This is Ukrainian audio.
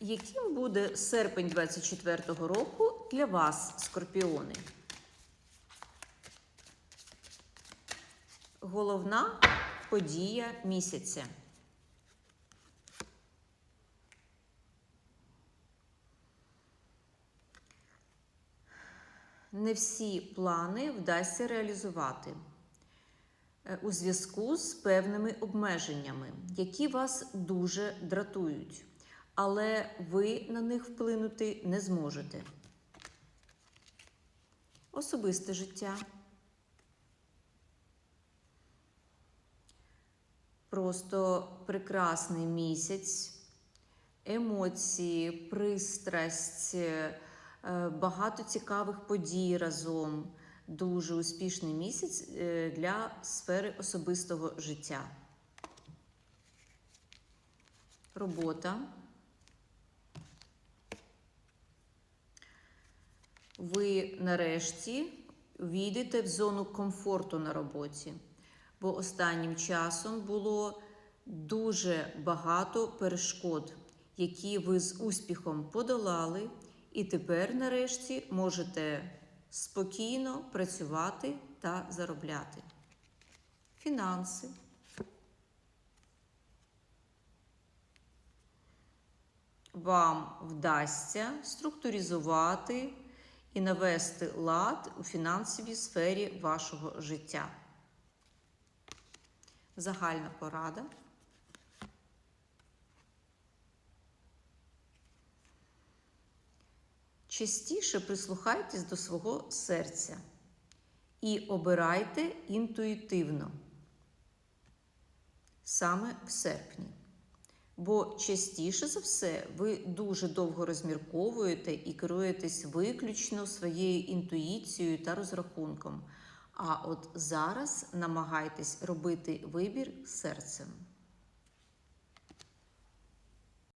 Яким буде серпень 24-го року для вас, скорпіони? Головна подія місяця. Не всі плани вдасться реалізувати е, у зв'язку з певними обмеженнями, які вас дуже дратують, але ви на них вплинути не зможете. Особисте життя. Просто прекрасний місяць, емоції, пристрасть, е, багато цікавих подій разом. Дуже успішний місяць е, для сфери особистого життя. Робота. Ви нарешті війдете в зону комфорту на роботі, бо останнім часом було дуже багато перешкод, які ви з успіхом подолали, і тепер, нарешті, можете спокійно працювати та заробляти. Фінанси. Вам вдасться структуризувати і навести лад у фінансовій сфері вашого життя. Загальна порада. Частіше прислухайтесь до свого серця і обирайте інтуїтивно саме в серпні. Бо частіше за все ви дуже довго розмірковуєте і керуєтесь виключно своєю інтуїцією та розрахунком. А от зараз намагайтесь робити вибір серцем.